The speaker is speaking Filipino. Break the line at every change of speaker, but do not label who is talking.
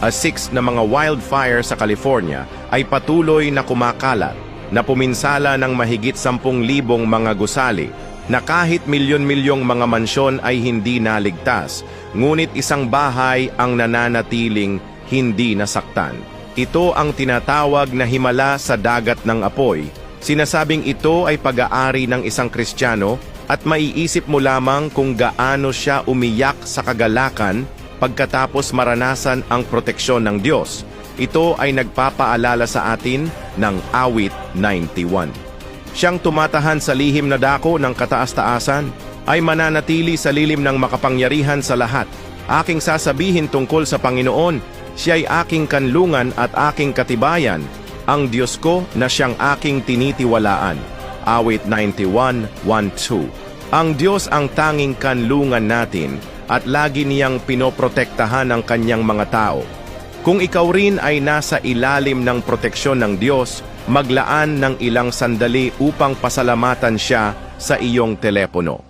a six na mga wildfire sa California ay patuloy na kumakalat na puminsala ng mahigit 10,000 mga gusali na kahit milyon-milyong mga mansyon ay hindi naligtas, ngunit isang bahay ang nananatiling hindi nasaktan. Ito ang tinatawag na himala sa dagat ng apoy. Sinasabing ito ay pag-aari ng isang Kristiyano at maiisip mo lamang kung gaano siya umiyak sa kagalakan pagkatapos maranasan ang proteksyon ng Diyos. Ito ay nagpapaalala sa atin ng awit 91. Siyang tumatahan sa lihim na dako ng kataas-taasan ay mananatili sa lilim ng makapangyarihan sa lahat. Aking sasabihin tungkol sa Panginoon, siya'y aking kanlungan at aking katibayan, ang Diyos ko na siyang aking tinitiwalaan. Awit 91.1.2 Ang Diyos ang tanging kanlungan natin at lagi niyang pinoprotektahan ang kanyang mga tao. Kung ikaw rin ay nasa ilalim ng proteksyon ng Diyos, maglaan ng ilang sandali upang pasalamatan siya sa iyong telepono.